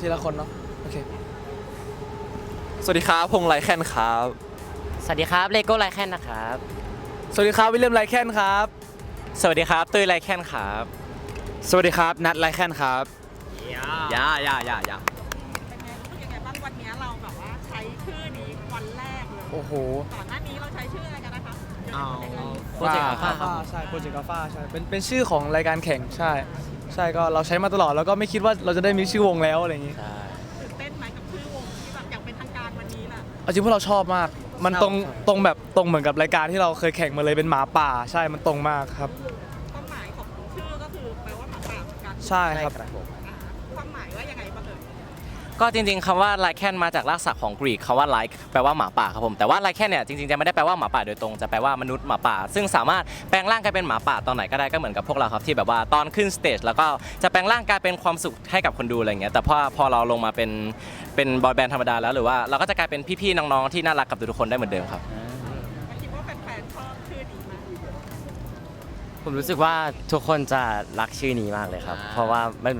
ทีละคนเนาะโอเคสวัสดีครับพงษ์ไรแคนครับ สวัสดีครับเลโก้ไลแคนนะครับ สวัสดีครับวิลเลียมไรแคนครับ สวัสดีครับตุ้ยไลแคนครับ สวัสดีครับนัทไรแคนครับยายายายายาเป็นไงรู้สึกยังไงบ้างวันนี้เราแบบว่าใช้ชื่อนี้วันแรกเลยโอ้โห ก่อนหน้านี้เราใช้ชื่ออะไรกันนะคะ เอาโปรเจกต์อัลฟาครับใช่โปรเจกต์อัลฟาใช่เป็นเป็นชื่อของรายการแข่งใช่ ใช่ก็เราใช้มาตลอดแล้วก็ไม่คิดว่าเราจะได้มีชื่อวงแล้วอะไรอย่างนี้ตื่นเต้นไหมกับชื่อวงที่แบบอย่างเป็นทางการวันนี้ล่ะเอาจริงพวกเราชอบมาก มันตรงตรงแบบตรงเหมือนกับรายการที่เราเคยแข่งมาเลยเป็นหมาป่า ใช่มันตรงมากครับ ความหมายของชื่อก็คือแปลว่าหมาป่าเหมือนกันใช่ครับอ่าความหมายว่ายังไงบ้างเอ่ย ก็จริงๆคำว่าไลแคนมาจากรากศัพท์ของกรีกคำว่าไลค์แปลว่าหมาป่าครับผมแต่ว่าไลแคนเนี่ยจริงๆจะไม่ได้แปลว่าหมาป่าโดยตรงจะแปลว่ามนุษย์หมาป่า ซึ่งสามารถแปลงร่างกลายเป็นหมาป่าตอนไหนก็ได้ก็เหมือนกับพวกเราครับที่แบบว่าตอนขึ้นสเตจแล้วก็จะแปลงร่างกลายเป็นความสุขให้กับคนดูอะไรเงี้ยแต่พอพอเราลงมาเป็นเป็นบอยแบนด์ธรรมดาแล้วหรือว่าเราก็จะกลายเป็นพี่ๆน้องๆที่น่ารักกับทุกๆคนได้เหมือนเดิมครับมันคิดว่าแฟนๆชอบชื่อนี้ไหมผมรู้สึกว่าทุกคนจะรักชื่อนี้มากเลยครับ เพราะว่ามัน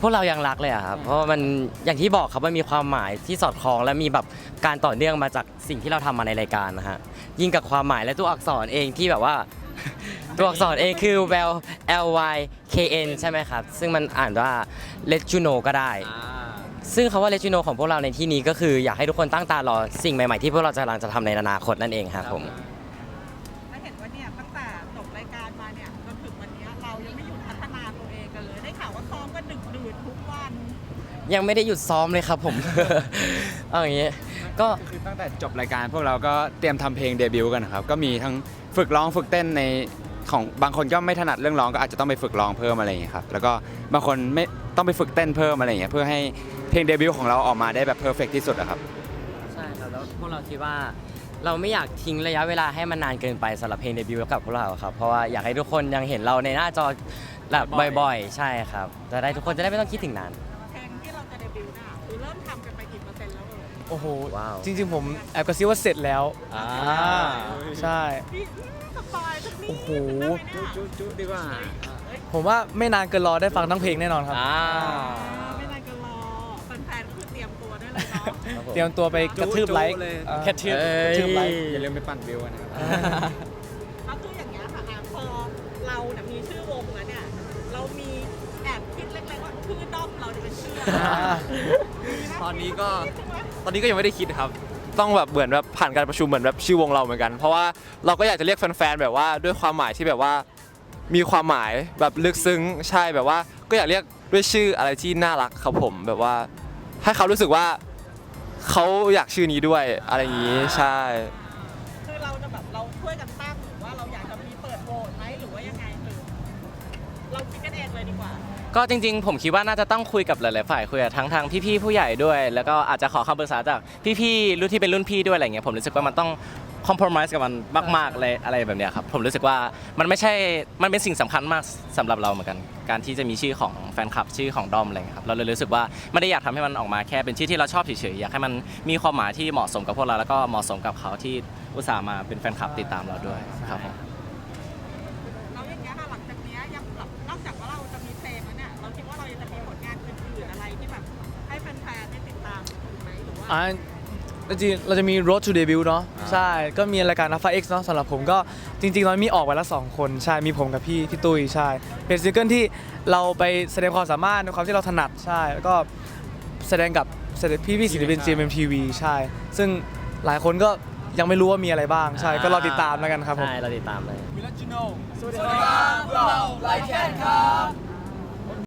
พวกเรายังรักเลยอะครับ เพราะมันอย่างที่บอกครับมันมีความหมายที่สอดคล้องและมีแบบการต่อเนื่องมาจากสิ่งที่เราทำมาในรายการนะฮะ ยิ่งกับความหมายและตัวอักษรเองที่แบบว่า ตัวอักษรเองคือ well l y k n ใช่ไหมครับ ซึ่งมันอ่านว่า let you know ก็ได้ ซึ่งคำว่า let you know ของพวกเราในที่นี้ก็คืออยากให้ทุกคนตั้งตารอสิ่งใหม่ๆที่พวกเราจะกำลังจะทำในอนาคตนั่นเองครับผม เนี่ยจนถึงวันนี้เรายังไม่หยุดพัฒนาตัวเองกันเลย ได้ข่าวว่าซ้อมกันดึกดื่นทุกวันยังไม่ได้หยุดซ้อมเลยครับผม เอาอย่างนี้ก็ คือตั้งแต่จบรายการพวกเราก็เตรียมทำเพลงเดบิวต์กันนะครับ ก็มีทั้งฝึกร้องฝึกเต้นในของบางคนก็ไม่ถนัดเรื่องร้องก็อาจจะต้องไปฝึกร้องเพิ่มอะไรอย่างเงี้ยครับ แล้วก็บางคนไม่ต้องไปฝึกเต้นเพิ่มอะไรอย่างเงี้ยเพื่อให้เพลงเดบิวต์ของเราออกมาได้แบบเพอร์เฟกที่สุดอะครับ ใช่ครับแล้วพวกเราคิดว่า เราไม่อยากทิ้งระยะเวลาให้มันนานเกินไปสำหรับเพลงเดบิวต์กับพวกเราครับ เพราะว่าอยากให้ทุกคนยังเห็นเราในหน้าจอแบบบ่อยๆ ใช่ครับ จะได้ทุกคนจะได้ไม่ต้องคิดถึงนาน เพลงที่เราจะเดบิวต์น่ะคือเริ่มทำกันไปกี่เปอร์เซ็นต์แล้วเอ่ยโอ้โห ว้าว จริงๆ ผมแอบกระซิบว่าเสร็จแล้ว อ่าใช่พี่สปอยสักนิดโอ้โห ได้ไหมเนี่ยจุ๊ดีกว่า ผมว่าไม่นานเกินรอได้ฟังทั้งเพลงแน่นอนครับ อ่า ยมตัวได้เลยเนาะเตรียมตัวไปกระทืบไลค์จุ๊เลยอ่าแค่ทืบกระทืบไลค์ อย่าลืมไปปั่นวิวกันนะครับก็คืออย่างเงี้ยค่ะอะพอเราเนี่ยมีชื่อวงแล้วเนี่ย เรามีแอบคิดเล็กๆว่าชื่อด้อมเราจะเป็นชื่ออะไรอ่ามีไหมตอนนี้ก็คิดไหมตอนนี้ก็ยังไม่ได้คิดครับ ต้องแบบเหมือนแบบผ่านการประชุมเหมือนแบบชื่อวงเราเหมือนกัน เพราะว่าเราก็อยากจะเรียกแฟนๆแบบว่าด้วยความหมายที่แบบว่า มีความหมายแบบลึกซึ้งใช่แบบว่า ก็อยากเรียกด้วยชื่ออะไรที่น่ารักครับผม แบบว่า ให้เขารู้สึกว่าเขาอยากชื่อนี้ด้วยอะไรอย่างนี้ใช่ ก็จริงๆ ผมคิดว่าน่าจะต้องคุยกับหลายๆฝ่ายคุยกับทั้งทางพี่ๆผู้ใหญ่ด้วย แล้วก็อาจจะขอคำปรึกษาจากพี่ๆรุ่นที่เป็นรุ่นพี่ด้วยอะไรเงี้ยผมรู้สึกว่ามันต้องคอม p r o m i s e กับมันมากๆเลยอะไรแบบเนี้ยครับผมรู้สึกว่ามันไม่ใช่มันเป็นสิ่งสำคัญมากสำหรับเราเหมือนกัน การที่จะมีชื่อของแฟนคลับชื่อของดอมอะไรเงี้ยครับเราเลยรู้สึกว่าไม่ได้อยากทำให้มันออกมาแค่เป็นชื่อที่เราชอบเฉยๆอยากให้มันมีความหมายที่เหมาะสมกับพวกเราแล้วก็เหมาะสมกับเขาที่อุตส่าห์มาเป็นแฟนคลับติดตามเราด้วยครับผม อว่าอ่าจริงๆเราจะมี Road to Debut เนาะใช่ก็มีรายการ Alpha X เนาะสำหรับผมก็จริงๆตอนนมีออกไปแล้วสองคนใช่มีผมกับพี่พี่ตุ้ยใช่ เป็นซิงเกิลที่เราไปแสดงความสามารถในความที่เราถนัดใช่แล้วก็แสดงกับแสดงพี่พี่ศิลปิน GMMTV ใช่ ซึ่งหลายคนก็ยังไม่รู้ว่ามีอะไรบ้างใช่ก็รอติดตามแล้วกันครับผม ใช่เราติดตามเลย สวัสดีครับเราไลแคนครับ